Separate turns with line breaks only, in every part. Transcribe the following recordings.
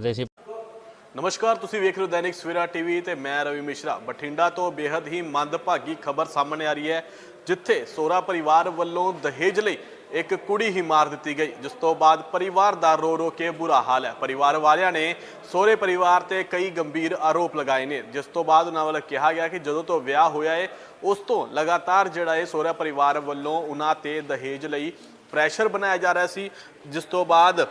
ਦੇ ਸੀ।
ਨਮਸਕਾਰ, ਤੁਸੀਂ ਵੇਖ ਰਹੇ ਹੋ ਦੈਨਿਕ ਸਵੇਰਾ ਟੀਵੀ ਤੇ ਮੈਂ ਰਵੀ ਮਿਸ਼ਰਾ। ਬਠਿੰਡਾ ਤੋਂ ਬੇहद ਹੀ ਮੰਦਭਾਗੀ ਖਬਰ ਸਾਹਮਣੇ ਆ ਰਹੀ ਹੈ, ਜਿੱਥੇ ਸੋਰਾ ਪਰਿਵਾਰ ਵੱਲੋਂ ਦਹੇਜ ਲਈ ਇੱਕ ਕੁੜੀ ਹੀ ਮਾਰ ਦਿੱਤੀ ਗਈ, ਜਿਸ ਤੋਂ ਬਾਅਦ ਪਰਿਵਾਰ ਦਾ ਰੋ ਰੋ ਕੇ ਬੁਰਾ ਹਾਲ ਹੈ। ਪਰਿਵਾਰ ਵਾਲਿਆਂ ਨੇ ਸੋਰੇ ਪਰਿਵਾਰ ਤੇ ਕਈ ਗੰਭੀਰ ਆਰੋਪ ਲਗਾਏ ਨੇ, ਜਿਸ ਤੋਂ ਬਾਅਦ ਉਹਨਾਂ ਵੱਲੋਂ ਕਿਹਾ ਗਿਆ ਕਿ ਜਦੋਂ ਤੋਂ ਵਿਆਹ ਹੋਇਆ ਹੈ ਉਸ ਤੋਂ ਲਗਾਤਾਰ ਜਿਹੜਾ ਹੈ ਸੋਰਾ ਪਰਿਵਾਰ ਵੱਲੋਂ ਉਹਨਾਂ ਤੇ ਦਹੇਜ ਲਈ ਪ੍ਰੈਸ਼ਰ ਬਣਾਇਆ ਜਾ ਰਿਹਾ ਸੀ, ਜਿਸ ਤੋਂ ਬਾਅਦ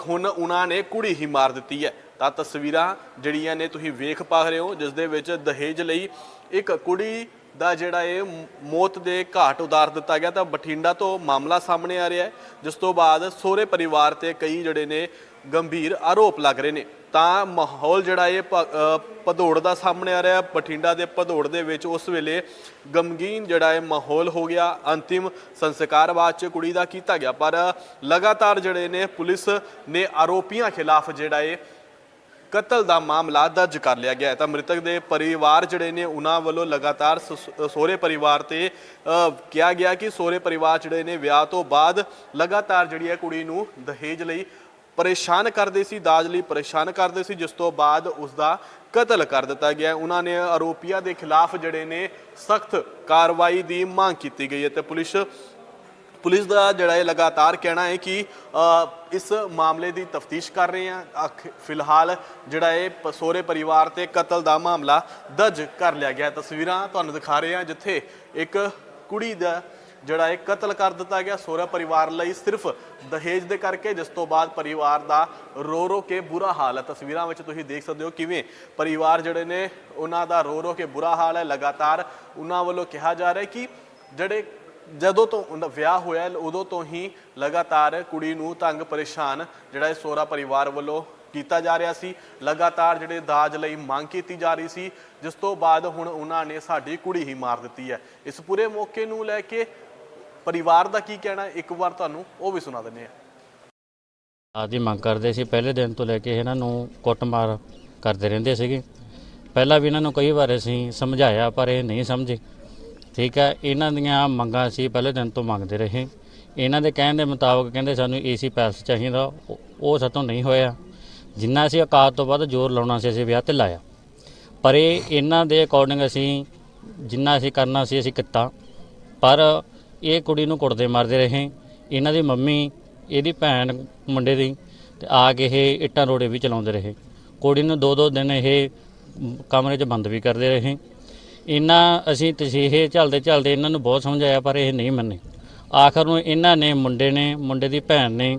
ਹੁਣ ਉਹਨਾਂ ਨੇ ਕੁੜੀ ਹੀ ਮਾਰ ਦਿੱਤੀ ਹੈ। ਤਾਂ ਤਸਵੀਰਾਂ ਜਿਹੜੀਆਂ ਨੇ ਤੁਸੀਂ ਵੇਖ ਪਾ ਰਹੇ ਹੋ, ਜਿਸ ਦੇ ਵਿੱਚ ਦਹੇਜ ਲਈ ਇੱਕ ਕੁੜੀ ਦਾ ਜਿਹੜਾ ਇਹ ਮੌਤ ਦੇ ਘਾਟ ਉਤਾਰ ਦਿੱਤਾ ਗਿਆ। ਤਾਂ ਬਠਿੰਡਾ ਤੋਂ ਮਾਮਲਾ ਸਾਹਮਣੇ ਆ ਰਿਹਾ ਹੈ, ਜਿਸ ਤੋਂ ਬਾਅਦ ਸੋਹਰੇ ਪਰਿਵਾਰ ਤੇ ਕਈ ਜਿਹੜੇ ਨੇ ਗੰਭੀਰ ਆਰੋਪ ਲੱਗ ਰਹੇ ਨੇ। ਤਾਂ ਮਾਹੌਲ ਜਿਹੜਾ ਇਹ ਪ- ਭਦੌੜ ਦਾ ਸਾਹਮਣੇ ਆ ਰਿਹਾ। ਬਠਿੰਡਾ ਦੇ ਭਦੌੜ ਦੇ ਵਿੱਚ ਉਸ ਵੇਲੇ ਗਮਗੀਨ ਜਿਹੜਾ ਇਹ ਮਾਹੌਲ ਹੋ ਗਿਆ। ਅੰਤਿਮ ਸੰਸਕਾਰ ਬਾਅਦ ਚ ਕੁੜੀ ਦਾ ਕੀਤਾ ਗਿਆ। ਪਰ ਲਗਾਤਾਰ ਜਿਹੜੇ ਨੇ, ਪੁਲਿਸ ਨੇ ਆਰੋਪੀਆਂ ਖਿਲਾਫ ਜਿਹੜਾ ਇਹ ਕਤਲ ਦਾ ਮਾਮਲਾ ਦਰਜ ਕਰ ਲਿਆ ਗਿਆ ਹੈ। ਤਾਂ ਮ੍ਰਿਤਕ ਦੇ ਪਰਿਵਾਰ ਜਿਹੜੇ ਨੇ, ਉਹਨਾਂ ਵੱਲੋਂ ਲਗਾਤਾਰ ਸ- ਸਹੁਰੇ ਪਰਿਵਾਰ ਤੇ ਕਿਹਾ ਗਿਆ ਕਿ ਸਹੁਰੇ ਪਰਿਵਾਰ ਜਿਹੜੇ ਨੇ, ਵਿਆਹ ਤੋਂ ਬਾਅਦ ਲਗਾਤਾਰ ਜਿਹੜੀ ਹੈ ਕੁੜੀ ਨੂੰ ਦਹੇਜ ਲਈ ਪਰੇਸ਼ਾਨ ਕਰਦੇ ਸੀ, ਦਾਜ ਲਈ ਪਰੇਸ਼ਾਨ ਕਰਦੇ ਸੀ, ਜਿਸ ਤੋਂ ਬਾਅਦ ਉਸ ਦਾ ਕਤਲ ਕਰ ਦਿੱਤਾ ਗਿਆ। ਉਹਨਾਂ ਨੇ ਆਰੋਪੀਆਂ ਦੇ ਖਿਲਾਫ ਜਿਹੜੇ ਨੇ ਸਖਤ ਕਾਰਵਾਈ ਦੀ ਮੰਗ ਕੀਤੀ ਗਈ ਹੈ ਤੇ ਪੁਲਿਸ ਪੁਲਿਸ ਦਾ ਜਿਹੜਾ ਇਹ ਲਗਾਤਾਰ ਕਹਿਣਾ ਹੈ ਕਿ ਇਸ ਮਾਮਲੇ ਦੀ ਤਫਤੀਸ਼ ਕਰ ਰਹੇ ਹਾਂ। ਅਖ- ਫਿਲਹਾਲ ਜਿਹੜਾ ਇਹ ਪ- ਸਹੁਰੇ ਪਰਿਵਾਰ ਤੇ ਕਤਲ ਦਾ ਮਾਮਲਾ ਦਰਜ ਕਰ ਲਿਆ ਗਿਆ ਤਸਵੀਰਾਂ ਤੁਹਾਨੂੰ ਦਿਖਾ ਰਹੇ ਹਾਂ ਜਿੱਥੇ ਇੱਕ ਕੁੜੀ ਦਾ ਜਿਹੜਾ ਇਹ ਕਤਲ ਕਰ ਦਿੱਤਾ ਗਿਆ ਸਹੁਰਾ ਪਰਿਵਾਰ ਲਈ ਸਿਰਫ ਦਹੇਜ ਦੇ ਕਰਕੇ, ਜਿਸ ਤੋਂ ਬਾਅਦ ਪਰਿਵਾਰ ਦਾ ਰੋ ਰੋ ਕੇ ਬੁਰਾ ਹਾਲ ਹੈ। ਤਸਵੀਰਾਂ ਵਿੱਚ ਤੁਸੀਂ ਦੇਖ ਸਕਦੇ ਹੋ ਕਿਵੇਂ ਪਰਿਵਾਰ ਜਿਹੜੇ ਨੇ, ਉਹਨਾਂ ਦਾ ਰੋ ਰੋ ਕੇ ਬੁਰਾ ਹਾਲ ਹੈ। ਲਗਾਤਾਰ ਉਹਨਾਂ ਵੱਲੋਂ ਕਿਹਾ ਜਾ ਰਿਹਾ ਕਿ ਜਿਹੜੇ ਜਦੋਂ ਤੋਂ ਉਹਦਾ ਵਿਆਹ ਹੋਇਆ ਉਦੋਂ ਤੋਂ ਹੀ ਲਗਾਤਾਰ ਕੁੜੀ ਨੂੰ ਤੰਗ ਪਰੇਸ਼ਾਨ ਜਿਹੜਾ ਇਹ ਸੋਹਰਾ ਪਰਿਵਾਰ ਵੱਲੋਂ ਕੀਤਾ ਜਾ ਰਿਹਾ ਸੀ। ਲਗਾਤਾਰ ਜਿਹੜੇ ਦਾਜ ਲਈ ਮੰਗ ਕੀਤੀ ਜਾ ਰਹੀ ਸੀ, ਜਿਸ ਤੋਂ ਬਾਅਦ ਹੁਣ ਉਹਨਾਂ ਨੇ ਸਾਡੀ ਕੁੜੀ ਹੀ ਮਾਰ ਦਿੱਤੀ ਹੈ। ਇਸ ਪੂਰੇ ਮੌਕੇ ਨੂੰ ਲੈ ਕੇ ਪਰਿਵਾਰ ਦਾ ਕੀ ਕਹਿਣਾ ਇੱਕ ਵਾਰ ਤੁਹਾਨੂੰ ਉਹ ਵੀ ਸੁਣਾ ਦਿੰਦੇ ਹਾਂ।
ਆਦੀ ਮੰਗ ਕਰਦੇ ਸੀ, ਪਹਿਲੇ ਦਿਨ ਤੋਂ ਲੈ ਕੇ ਇਹਨਾਂ ਨੂੰ ਕੁੱਟਮਾਰ ਕਰਦੇ ਰਹਿੰਦੇ ਸੀਗੇ। ਪਹਿਲਾਂ ਵੀ ਇਹਨਾਂ ਨੂੰ ਕਈ ਵਾਰ ਅਸੀਂ ਸਮਝਾਇਆ, ਪਰ ਇਹ ਨਹੀਂ ਸਮਝੇ। ਠੀਕ ਹੈ, ਇਹਨਾਂ ਦੀਆਂ ਮੰਗਾਂ ਅਸੀਂ ਪਹਿਲੇ ਦਿਨ ਤੋਂ ਮੰਗਦੇ ਰਹੇ। ਇਹਨਾਂ ਦੇ ਕਹਿਣ ਦੇ ਮੁਤਾਬਕ ਕਹਿੰਦੇ ਸਾਨੂੰ ਏਸੀ ਪੈਲਸ ਚਾਹੀਦਾ, ਉਹ- ਉਹ ਸਾਤੋਂ ਨਹੀਂ ਹੋਇਆ। ਜਿੰਨਾ ਅਸੀਂ ਔਕਾਤ ਤੋਂ ਵੱਧ ਜ਼ੋਰ ਲਾਉਣਾ ਸੀ, ਅਸੀਂ ਵਿਆਹ ਤੇ ਲਾਇਆ। ਪਰ ਇਹ ਇਹਨਾਂ ਦੇ ਅਕੋਰਡਿੰਗ ਅਸੀਂ ਜਿੰਨਾ ਅਸੀਂ ਕਰਨਾ ਸੀ, ਅਸੀਂ ਕੀਤਾ। ਪਰ ਇਹ ਕੁੜੀ ਨੂੰ ਕੁੱਟਦੇ ਮਾਰਦੇ ਰਹੇ। ਇਹਨਾਂ ਦੀ ਮੰਮੀ, ਇਹਦੀ ਭੈਣ, ਮੁੰਡੇ ਦੀ ਤੇ ਆ ਕੇ ਇਹ ਇੱਟਾਂ ਰੋੜੇ ਵੀ ਚਲਾਉਂਦੇ ਰਹੇ। ਕੁੜੀ ਨੂੰ ਦੋ ਦੋ ਦਿਨ ਇਹ ਕਮਰੇ 'ਚ ਬੰਦ ਵੀ ਕਰਦੇ ਰਹੇ। ਇਹਨਾਂ, ਅਸੀਂ ਤਸੀਹੇ ਚੱਲਦੇ ਚੱਲਦੇ ਇਹਨਾਂ ਨੂੰ ਬਹੁਤ ਸਮਝਾਇਆ, ਪਰ ਇਹ ਨਹੀਂ ਮੰਨੇ। ਆਖਰ ਨੂੰ ਇਹਨਾਂ ਨੇ ਮੁੰਡੇ ਨੇ, ਮੁੰਡੇ ਦੀ ਭੈਣ ਨੇ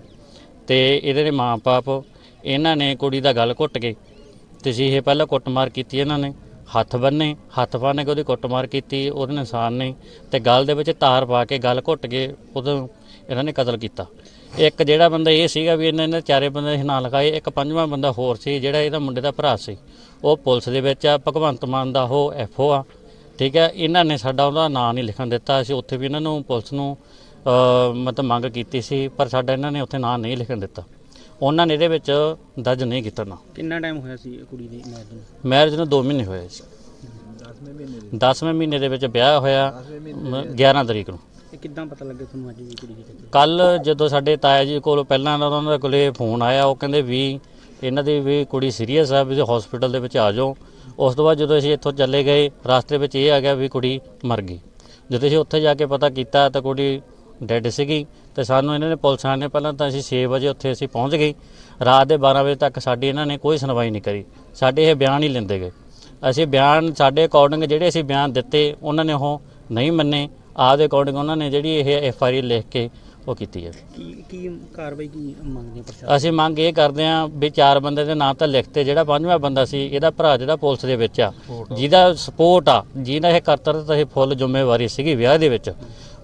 ਤੇ ਇਹਦੇ ਮਾਂ ਬਾਪ ਇਹਨਾਂ ਨੇ ਕੁੜੀ ਦਾ ਗੱਲ ਘੁੱਟ ਕੇ ਤਸੀਹੇ ਪਹਿਲਾਂ ਕੁੱਟਮਾਰ ਕੀਤੀ ਇਹਨਾਂ ਨੇ। ਹੱਥ ਬੰਨੇ, ਹੱਥ ਬੰਨ ਕੇ ਉਹਦੀ ਕੁੱਟਮਾਰ ਕੀਤੀ, ਉਹਦੇ ਨਿਸ਼ਾਨ ਨੇ ਤੇ ਗਲ ਦੇ ਵਿੱਚ ਤਾਰ ਪਾ ਕੇ ਗਲ ਘੁੱਟ ਕੇ ਉਦੋਂ ਇਹਨਾਂ ਨੇ ਕਤਲ ਕੀਤਾ। ਇੱਕ ਜਿਹੜਾ ਬੰਦਾ ਇਹ ਸੀਗਾ ਵੀ ਇਹਨਾਂ ਨੇ ਚਾਰੇ ਬੰਦੇ ਦੇ ਨਾਂ ਲਿਖਾਏ, ਇੱਕ ਪੰਜਵਾਂ ਬੰਦਾ ਹੋਰ ਸੀ ਜਿਹੜਾ ਇਹਦਾ ਮੁੰਡੇ ਦਾ ਭਰਾ ਸੀ। ਉਹ ਪੁਲਿਸ ਦੇ ਵਿੱਚ ਆ, ਭਗਵੰਤ ਮਾਨ ਦਾ ਉਹ ਐਫਓ ਆ, ਠੀਕ ਹੈ। ਇਹਨਾਂ ਨੇ ਸਾਡਾ ਉਹਦਾ ਨਾਂ ਨਹੀਂ ਲਿਖਣ ਦਿੱਤਾ, ਅਸੀਂ ਉੱਥੇ ਵੀ ਇਹਨਾਂ ਨੂੰ ਪੁਲਿਸ ਨੂੰ ਮਤਲਬ ਮੰਗ ਕੀਤੀ ਸੀ, ਪਰ ਸਾਡਾ ਇਹਨਾਂ ਨੇ ਉੱਥੇ ਨਾਂ ਨਹੀਂ ਲਿਖਣ ਦਿੱਤਾ। ਉਹਨਾਂ ਨੇ ਇਹਦੇ ਵਿੱਚ ਦਰਜ ਨਹੀਂ ਕੀਤਾ ਨਾਂ।
ਕਿੰਨਾ ਟਾਈਮ ਹੋਇਆ ਸੀ ਇਹ ਕੁੜੀ ਦੀ ਮੈਰਿਜ ਨੂੰ?
ਮੈਰਿਜ ਨੂੰ 2 ਮਹੀਨੇ ਹੋਏ ਸੀ। 10ਵੇਂ ਮਹੀਨੇ ਦੇ ਵਿੱਚ। ਵਿਆਹ ਹੋਇਆ ਮ- 11 ਤਰੀਕ ਨੂੰ।
ਇਹ ਕਿੱਦਾਂ ਪਤਾ ਲੱਗਿਆ ਤੁਹਾਨੂੰ ਅੱਜ ਵੀ ਕੁੜੀ ਦੀ
ਕੱਲ ਜਦੋਂ ਸਾਡੇ ਤਾਇਆ ਜੀ ਕੋਲ ਪਹਿਲਾਂ ਉਹਨਾਂ ਦੇ ਕੋਲੇ ਫੋਨ ਆਇਆ ਉਹ ਕਹਿੰਦੇ ਵੀ ਇਹਨਾਂ ਦੀ ਵੀ ਕੁੜੀ ਸੀਰੀਅਸ ਆ ਵੀ ਹਸਪੀਟਲ ਦੇ ਵਿੱਚ ਆ ਜਾਓ। ਉਸ ਤੋਂ ਬਾਅਦ ਜਦੋਂ ਅਸੀਂ ਇੱਥੋਂ ਚੱਲੇ ਗਏ ਰਸਤੇ ਵਿੱਚ ਇਹ ਆ ਗਿਆ ਵੀ ਕੁੜੀ ਮਰ ਗਈ। ਜਦੋਂ ਅਸੀਂ ਉੱਥੇ ਜਾ ਕੇ ਪਤਾ ਕੀਤਾ ਤਾਂ ਕੁੜੀ ਡੈੱਡ ਸੀਗੀ। ਤੇ ਸਾਨੂੰ ਇਹਨਾਂ ਨੇ ਪੁਲਿਸ ਨੇ ਪਹਿਲਾਂ ਤਾਂ ਅਸੀਂ 6 ਵਜੇ ਉੱਥੇ ਅਸੀਂ ਪਹੁੰਚ ਗਏ। ਰਾਤ ਦੇ 12 ਵਜੇ ਤੱਕ ਸਾਡੀ ਇਹਨਾਂ ਨੇ ਕੋਈ ਸੁਣਵਾਈ ਨਹੀਂ ਕਰੀ। ਸਾਡੇ ਇਹ ਬਿਆਨ ਹੀ ਲੈਂਦੇ ਗਏ। ਅਸੀਂ ਬਿਆਨ ਸਾਡੇ ਅਕੋਰਡਿੰਗ ਜਿਹੜੇ ਅਸੀਂ ਬਿਆਨ ਦਿੱਤੇ ਉਹਨਾਂ ਨੇ ਉਹ ਨਹੀਂ ਮੰਨੇ। ਆਪਦੇ ਅਕੋਰਡਿੰਗ ਉਹਨਾਂ ਨੇ ਜਿਹੜੀ ਇਹ ਐਫ ਆਈ ਆਰ ਲਿਖ ਕੇ ਉਹ ਕੀਤੀ ਹੈ।
ਕੀ ਕੀ ਕਾਰਵਾਈ ਕੀ ਮੰਗਦੇ ਪ੍ਰਸ਼ਾਸਨ?
ਅਸੀਂ ਮੰਗ ਇਹ ਕਰਦੇ ਹਾਂ ਵੀ ਚਾਰ ਬੰਦੇ ਦੇ ਨਾਂ ਤਾਂ ਲਿਖਤੇ ਜਿਹੜਾ ਪੰਜਵਾਂ ਬੰਦਾ ਸੀ ਇਹਦਾ ਭਰਾ ਜਿਹੜਾ ਪੁਲਿਸ ਦੇ ਵਿੱਚ ਆ ਜਿਹਦਾ ਸਪੋਰਟ ਆ ਜਿਹਦਾ ਇਹ ਕਰਤਰ ਤੇ ਇਹ ਫੁੱਲ ਜ਼ਿੰਮੇਵਾਰੀ ਸੀਗੀ ਵਿਆਹ ਦੇ ਵਿੱਚ।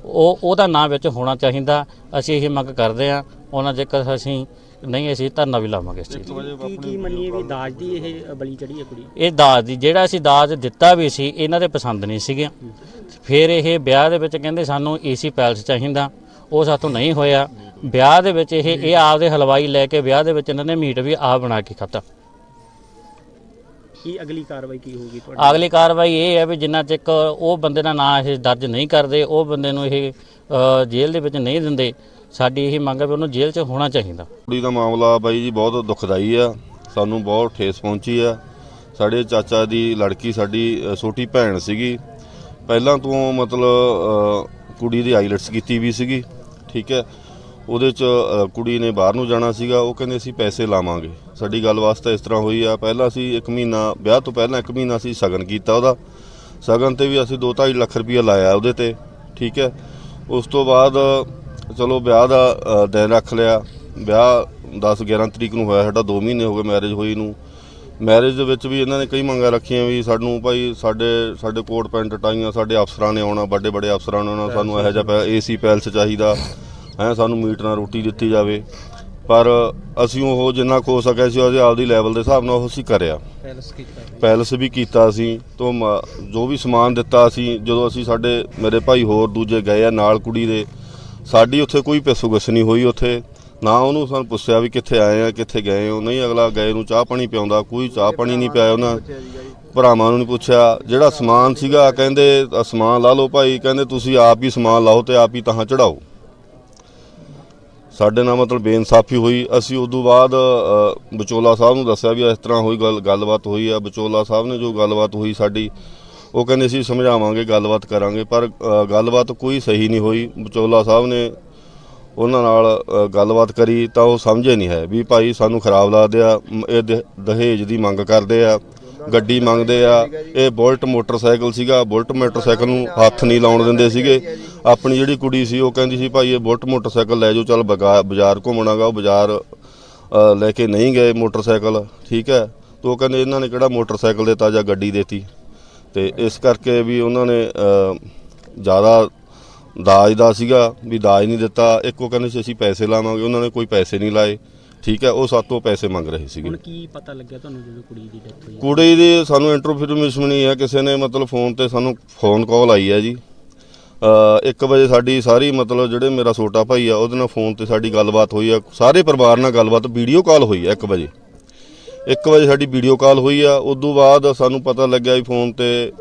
ਉਹ ਉਹਦਾ ਨਾਂ ਵਿੱਚ ਹੋਣਾ ਚਾਹੀਦਾ। ਅਸੀਂ ਇਹ ਮੰਗ ਕਰਦੇ ਹਾਂ। ਉਹਨਾਂ ਜੇਕਰ ਅਸੀਂ ਨਹੀਂ ਅਸੀਂ ਧਰਨਾ ਵੀ ਲਾਵਾਂਗੇ ਇਸ ਚੀਜ਼ ਤੇ।
ਕੀ ਕੀ ਮੰਨੀਏ ਵੀ ਦਾਜ ਦੀ ਇਹ ਬਲੀ ਚੜੀ ਹੈ ਕੁੜੀ?
ਇਹ ਦਾਜ ਦੀ ਜਿਹੜਾ ਅਸੀਂ ਦਾਜ ਦਿੱਤਾ ਵੀ ਸੀ ਇਹਨਾਂ ਦੇ ਪਸੰਦ ਨਹੀਂ ਸੀਗੇ। ਫਿਰ ਇਹ ਵਿਆਹ ਦੇ ਵਿੱਚ ਕਹਿੰਦੇ ਸਾਨੂੰ ਏਸੀ ਪੈਲਸ ਚਾਹੀਦਾ। ਉਹ ਸਾਥੋਂ ਨਹੀਂ ਹੋਇਆ। ਵਿਆਹ ਦੇ ਵਿੱਚ ਇਹ ਇਹ ਆਪਦੇ ਹਲਵਾਈ ਲੈ ਕੇ ਵਿਆਹ ਦੇ ਵਿੱਚ ਇਹਨਾਂ ਨੇ ਮੀਟ ਵੀ ਆਪ ਬਣਾ ਕੇ ਖਾਧਾ।
ਕੀ ਅਗਲੀ ਕਾਰਵਾਈ ਕੀ ਹੋਊਗੀ ਤੁਹਾਡੀ?
ਅਗਲੀ ਕਾਰਵਾਈ ਇਹ ਹੈ ਵੀ ਜਿੰਨਾ ਚਿਕ ਉਹ ਬੰਦੇ ਦਾ ਨਾਂ ਇਹ ਦਰਜ ਨਹੀਂ ਕਰਦੇ ਉਹ ਬੰਦੇ ਨੂੰ ਇਹ ਅ, ਜੇਲ੍ਹ ਦੇ ਵਿੱਚ ਨਹੀਂ ਦਿੰਦੇ ਸਾਡੀ ਇਹ ਮੰਗ ਹੈ ਵੀ ਉਹਨੂੰ ਜੇਲ੍ਹ 'ਚ ਹੋਣਾ ਚਾਹੀਦਾ।
ਕੁੜੀ ਦਾ ਮਾਮਲਾ ਬਾਈ ਜੀ ਬਹੁਤ ਦੁਖਦਾਈ ਆ ਸਾਨੂੰ ਬਹੁਤ ਠੇਸ ਪਹੁੰਚੀ ਆ। ਸਾਡੇ ਚਾਚਾ ਦੀ ਲੜਕੀ ਸਾਡੀ ਅ, ਛੋਟੀ ਭੈਣ ਸੀਗੀ। ਪਹਿਲਾਂ ਤੋਂ ਮਤਲਬ ਅ, ਕੁੜੀ ਦੀ ਆਈਲੈਟਸ ਕੀਤੀ ਵੀ ਸੀਗੀ ਠੀਕ ਹੈ। ਉਹਦੇ ਚ ਅ, ਕੁੜੀ ਨੇ ਬਾਹਰ ਨੂੰ ਜਾਣਾ ਸੀਗਾ ਉਹ ਕਹਿੰਦੇ ਅਸੀਂ ਪੈਸੇ ਲਾਵਾਂਗੇ। ਸਾਡੀ ਗੱਲ ਵਾਸਤੇ ਇਸ ਤਰ੍ਹਾਂ ਹੋਈ ਆ। ਪਹਿਲਾਂ ਅਸੀਂ 1 ਮਹੀਨਾ, ਵਿਆਹ ਤੋਂ ਪਹਿਲਾਂ 1 ਮਹੀਨਾ ਅਸੀਂ ਸ਼ਗਨ ਕੀਤਾ ਉਹਦਾ। ਸ਼ਗਨ ਤੇ ਵੀ ਅਸੀਂ 2.5 ਲੱਖ ਰੁਪਇਆ ਲਾਇਆ ਉਹਦੇ ਤੇ, ਠੀਕ ਹੈ। ਉਸ ਤੋਂ ਬਾਅਦ ਚਲੋ ਵਿਆਹ ਦਾ ਦਿਨ ਰੱਖ ਲਿਆ। ਵਿਆਹ 10 11 ਤਰੀਕ ਨੂੰ ਹੋਇਆ ਸਾਡਾ 2 ਮਹੀਨੇ ਹੋ ਗਏ ਮੈਰਿਜ ਹੋਈ ਨੂੰ। ਮੈਰਿਜ ਦੇ ਵਿੱਚ ਵੀ ਇਹਨਾਂ ਨੇ ਕਈ ਮੰਗਾਂ ਰੱਖੀਆਂ ਵੀ ਸਾਨੂੰ ਭਾਈ ਸਾਡੇ ਸਾਡੇ ਕੋਟ ਪੈਂਟ ਟਾਈਆਂ, ਸਾਡੇ ਅਫਸਰਾਂ ਨੇ ਆਉਣਾ, ਵੱਡੇ ਵੱਡੇ ਅਫਸਰਾਂ ਨੇ ਆਉਣਾ, ਸਾਨੂੰ ਇਹੋ ਜਿਹਾ ਏਸੀ ਪੈਲਸ ਚਾਹੀਦਾ। ਹੈ, ਸਾਨੂੰ ਮੀਟ ਨਾਲ ਰੋਟੀ ਦਿੱਤੀ ਜਾਵੇ। ਪਰ ਅਸੀਂ ਉਹ ਜਿੰਨਾ ਕੁ ਹੋ ਸਕਿਆ ਸੀ ਉਹਦੇ ਆਪਦੀ ਲੈਵਲ ਦੇ ਹਿਸਾਬ ਨਾਲ ਉਹ ਅਸੀਂ ਕਰਿਆ।
ਪੈਲਸ ਕੀਤਾ
ਪੈਲਸ ਵੀ ਕੀਤਾ ਸੀ ਤੋਂ ਮ- ਜੋ ਵੀ ਸਮਾਨ ਦਿੱਤਾ ਸੀ ਜਦੋਂ ਅਸੀਂ ਸਾਡੇ ਮੇਰੇ ਭਾਈ ਹੋਰ ਦੂਜੇ ਗਏ ਆ ਨਾਲ ਕੁੜੀ ਦੇ ਸਾਡੀ ਉੱਥੇ ਕੋਈ ਪਿਸੁਗਸ ਨਹੀਂ ਹੋਈ ਉੱਥੇ। ਨਾ ਉਹਨੂੰ ਸਾਨੂੰ ਪੁੱਛਿਆ ਵੀ ਕਿੱਥੇ ਆਏ ਆ ਕਿੱਥੇ ਗਏ ਹੋ ਨਹੀਂ ਅਗਲਾ ਗਏ ਨੂੰ ਚਾਹ ਪਾਣੀ ਪਿਆਉਂਦਾ ਕੋਈ ਚਾਹ ਪਾਣੀ ਨਹੀਂ ਪਿਆਇਆ ਉਹਨਾਂ ਭਰਾਵਾਂ ਨੂੰ ਨਹੀਂ ਪੁੱਛਿਆ। ਜਿਹੜਾ ਸਮਾਨ ਸੀਗਾ ਕਹਿੰਦੇ ਅ, ਸਮਾਨ ਲਾ ਲਓ ਭਾਈ ਕਹਿੰਦੇ ਤੁਸੀਂ ਆਪ ਹੀ ਸਮਾਨ ਲਾਓ ਤੇ ਆਪ ਹੀ ਤਾਂ ਚੜਾਓ। ਸਾਡੇ ਨਾਲ ਮਤਲਬ ਬੇਇਨਸਾਫੀ ਹੋਈ। ਅਸੀਂ ਉਦੋਂ ਬਾਅਦ ਅ, ਵਿਚੋਲਾ ਸਾਹਿਬ ਨੂੰ ਦੱਸਿਆ ਵੀ ਇਸ ਤਰ੍ਹਾਂ ਹੋਈ ਗੱਲ ਗੱਲਬਾਤ ਹੋਈ ਆ। ਵਿਚੋਲਾ ਸਾਹਿਬ ਨੇ ਜੋ ਗੱਲਬਾਤ ਹੋਈ ਸਾਡੀ ਉਹ ਕਹਿੰਦੇ ਸੀ ਸਮਝਾਵਾਂਗੇ ਗੱਲਬਾਤ ਕਰਾਂਗੇ। ਪਰ ਗੱਲਬਾਤ ਕੋਈ ਸਹੀ ਨਹੀਂ ਹੋਈ। ਵਿਚੋਲਾ ਸਾਹਿਬ ਨੇ ਉਹਨਾਂ ਨਾਲ ਗੱਲਬਾਤ ਕਰੀ ਤਾਂ ਉਹ ਸਮਝੇ ਨਹੀਂ ਹੈ ਵੀ ਭਾਈ ਸਾਨੂੰ ਖਰਾਬ ਲੱਗਦੇ ਆ ਇਹ ਦਹੇਜ ਦੀ ਮੰਗ ਕਰਦੇ ਆ ਗੱਡੀ ਮੰਗਦੇ ਆ। ਇਹ ਬੁਲਟ ਮੋਟਰਸਾਈਕਲ ਸੀਗਾ ਬੁਲਟ ਮੋਟਰਸਾਈਕਲ ਨੂੰ ਹੱਥ ਨਹੀਂ ਲਾਉਣ ਦਿੰਦੇ ਸੀਗੇ। ਆਪਣੀ ਜਿਹੜੀ ਕੁੜੀ ਸੀ ਉਹ ਕਹਿੰਦੀ ਸੀ ਭਾਈ ਇਹ ਬੁਲਟ ਮੋਟਰਸਾਈਕਲ ਲੈ ਜਾਓ ਚੱਲ ਬਾਜ਼ਾਰ ਘੁੰਮਣਾਗਾ ਉਹ ਬਾਜ਼ਾਰ ਲੈ ਕੇ ਨਹੀਂ ਗਏ ਮੋਟਰਸਾਈਕਲ ਠੀਕ ਹੈ? ਤੇ ਉਹ ਕਹਿੰਦੇ ਇਹਨਾਂ ਨੇ ਕਿਹੜਾ ਮੋਟਰਸਾਈਕਲ ਦਿੱਤਾ ਜਾਂ ਗੱਡੀ ਦੇਤੀ? ਤੇ ਇਸ ਕਰਕੇ ਵੀ ਉਹਨਾਂ ਨੇ ਜ਼ਿਆਦਾ ਦਾਜ ਦਾ ਸੀਗਾ ਵੀ ਦਾਜ ਨਹੀਂ ਦਿੱਤਾ। ਇੱਕ ਕਹਿੰਦੇ ਸੀ ਅਸੀਂ ਪੈਸੇ ਲਾਵਾਂਗੇ। ਉਹਨਾਂ ਨੇ ਕੋਈ ਪੈਸੇ ਨਹੀਂ ਲਾਏ ਠੀਕ ਹੈ? ਉਹ ਸਾਤੋਂ ਪੈਸੇ ਮੰਗ ਰਹੇ ਸੀਗੇ।
ਹੁਣ ਕੀ ਪਤਾ ਲੱਗਿਆ ਤੁਹਾਨੂੰ ਜਦੋਂ ਕੁੜੀ ਦੀ ਡੈਥ ਹੋਈ?
ਕੁੜੀ ਦੀ ਸਾਨੂੰ ਇੰਟਰਫੇਰਮੇਸ਼ਨ ਨਹੀਂ ਹੈ ਕਿਸੇ ਨੇ ਮਤਲਬ ਫੋਨ ਤੇ ਸਾਨੂੰ ਫੋਨ ਕਾਲ ਆਈ ਹੈ ਜੀ। 1 ਵਜੇ ਸਾਡੀ ਸਾਰੀ ਮਤਲਬ ਜਿਹੜੇ ਮੇਰਾ ਛੋਟਾ ਭਾਈ ਆ, ਉਹਦੇ ਨਾਲ ਫੋਨ ਤੇ ਸਾਡੀ ਗੱਲਬਾਤ ਹੋਈ ਆ। ਸਾਰੇ ਪਰਿਵਾਰ ਨਾਲ ਗੱਲਬਾਤ ਵੀਡੀਓ ਕਾਲ ਹੋਈ ਆ 1 ਵਜੇ। 1 ਵਜੇ ਸਾਡੀ ਵੀਡੀਓ ਕਾਲ ਹੋਈ ਆ, ਉਦੋਂ ਬਾਅਦ ਸਾਨੂੰ ਪਤਾ ਲੱਗਿਆ ਵੀ ਫੋਨ ਤੇ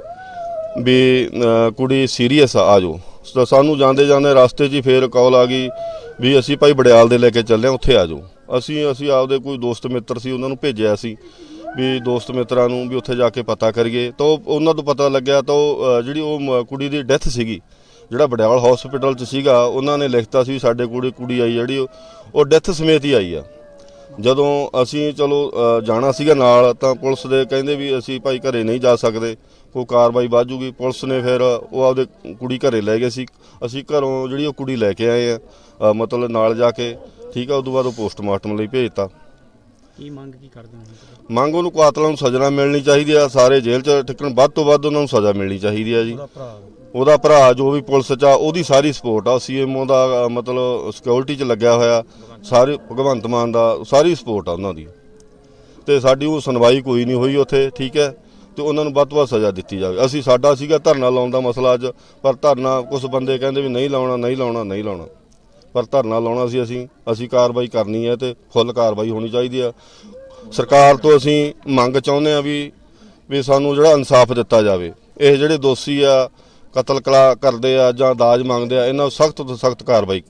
ਵੀ ਕੁੜੀ ਸੀਰੀਅਸ ਆ, ਆਜੋ। ਤਾਂ ਸਾਨੂੰ ਜਾਂਦੇ ਜਾਂਦੇ ਰਸਤੇ 'ਚ ਹੀ ਫੇਰ ਕਾਲ ਆ ਗਈ ਵੀ ਅਸੀਂ ਭਾਈ ਬੜਿਆਲ ਦੇ ਲੈ ਕੇ ਚੱਲੇ ਹਾਂ, ਉੱਥੇ ਆਜੋ। ਅਸੀਂ ਅਸੀਂ ਆਪਦੇ ਕੋਈ ਦੋਸਤ ਮਿੱਤਰ ਸੀ, ਉਹਨਾਂ ਨੂੰ ਭੇਜਿਆ ਸੀ ਵੀ ਦੋਸਤ ਮਿੱਤਰਾਂ ਨੂੰ ਵੀ ਉੱਥੇ ਜਾ ਕੇ ਪਤਾ ਕਰੀਏ। ਤਾਂ ਉਹ- ਉਹਨਾਂ ਤੋਂ ਪਤਾ ਲੱਗਿਆ ਤਾਂ ਉਹ ਜਿਹੜੀ ਉਹ ਮ- ਕੁੜੀ ਦੀ ਡੈਥ ਸੀਗੀ ਜਿਹੜਾ ਬਡਿਆਲ ਹਸਪੀਟਲ 'ਚ ਸੀਗਾ, ਉਹਨਾਂ ਨੇ ਲਿਖਤਾ ਸੀ ਸਾਡੇ ਕੋਲੇ ਕੁੜੀ ਆਈ ਜਿਹੜੀ ਉਹ- ਡੈਥ ਸਮੇਤ ਹੀ ਆਈ ਆ। ਜਦੋਂ ਅਸੀਂ ਚਲੋ ਜਾਣਾ ਸੀਗਾ ਨਾਲ, ਤਾਂ ਪੁਲਿਸ ਦੇ ਕਹਿੰਦੇ ਵੀ ਅਸੀਂ ਭਾਈ ਘਰੇ ਨਹੀਂ ਜਾ ਸਕਦੇ। ਕੋਈ ਕਾਰਵਾਈ ਬਾਜੂਗੀ ਪੁਲਿਸ ਨੇ ਫਿਰ ਉਹ ਆਪਦੇ ਕੁੜੀ ਘਰੇ ਲੈ ਗਏ ਸੀ। ਅਸੀਂ ਘਰੋਂ ਜਿਹੜੀ ਉਹ ਕੁੜੀ ਲੈ ਕੇ ਆਏ ਆ ਮਤਲਬ ਨਾਲ ਜਾ ਕੇ, ਠੀਕ ਆ, ਉਦੋਂ ਬਾਅਦ ਉਹ ਪੋਸਟਮਾਰਟਮ ਲਈ ਭੇਜਤਾ।
ਕੀ ਮੰਗ ਕੀ ਕਰਦੇ ਹੋ?
ਮੰਗ ਉਹਨੂੰ ਕਾਤਲਾਂ ਨੂੰ ਸਜ਼ਾ ਮਿਲਣੀ ਚਾਹੀਦੀ ਆ ਸਾਰੇ ਜੇਲ੍ਹ 'ਚ ਟਿਕਣ ਵੱਧ ਤੋਂ ਵੱਧ ਉਹਨਾਂ ਨੂੰ ਸਜ਼ਾ ਮਿਲਣੀ ਚਾਹੀਦੀ ਆ ਜੀ। ਉਹਦਾ ਭਰਾ ਜੋ ਵੀ ਪੁਲਿਸ 'ਚ ਆ ਉਹਦੀ ਸਾਰੀ ਸਪੋਰਟ ਆ ਸੀਐਮਓ ਦਾ ਅ, ਮਤਲਬ ਸਿਕਿਉਰਿਟੀ 'ਚ ਲੱਗਿਆ ਹੋਇਆ ਸਾਰੇ ਭਗਵੰਤ ਮਾਨ ਦਾ ਸਾਰੀ ਸਪੋਰਟ ਆ ਉਹਨਾਂ ਦੀ। ਤੇ ਸਾਡੀ ਉਹ ਸੁਣਵਾਈ ਕੋਈ ਨਹੀਂ ਹੋਈ ਉੱਥੇ ਠੀਕ ਹੈ? ਤੇ ਉਹਨਾਂ ਨੂੰ ਵੱਧ ਤੋਂ ਵੱਧ ਸਜ਼ਾ ਦਿੱਤੀ ਜਾਵੇ। ਅਸੀਂ ਸਾਡਾ ਸੀਗਾ ਧਰਨਾ ਲਾਉਣ ਦਾ ਮਸਲਾ ਅੱਜ ਪਰ ਧਰਨਾ ਕੁਝ ਬੰਦੇ ਕਹਿੰਦੇ ਵੀ ਨਹੀਂ ਲਾਉਣਾ ਨਹੀਂ ਲਾਉਣਾ ਨਹੀਂ ਲਾਉਣਾ। ਪਰ ਧਰਨਾ ਲਾਉਣਾ ਸੀ ਅਸੀਂ ਅਸੀਂ ਕਾਰਵਾਈ ਕਰਨੀ ਹੈ ਤੇ ਫੁੱਲ ਕਾਰਵਾਈ ਹੋਣੀ ਚਾਹੀਦੀ ਆ ਸਰਕਾਰ ਤੋਂ ਅਸੀਂ ਮੰਗ ਚਾਹੁੰਦੇ ਆ ਵੀ ਵੀ ਸਾਨੂੰ ਜਿਹੜਾ ਇਨਸਾਫ ਦਿੱਤਾ ਜਾਵੇ। ਇਹ ਜਿਹੜੇ ਦੋਸ਼ੀ ਆ, ਕਤਲ ਕਲਾ ਕਰਦੇ ਆ ਜਾਂ ਦਾਜ ਮੰਗਦੇ ਆ, ਇਹਨਾਂ ਸਖਤ ਤੋਂ ਸਖਤ ਕਾਰਵਾਈ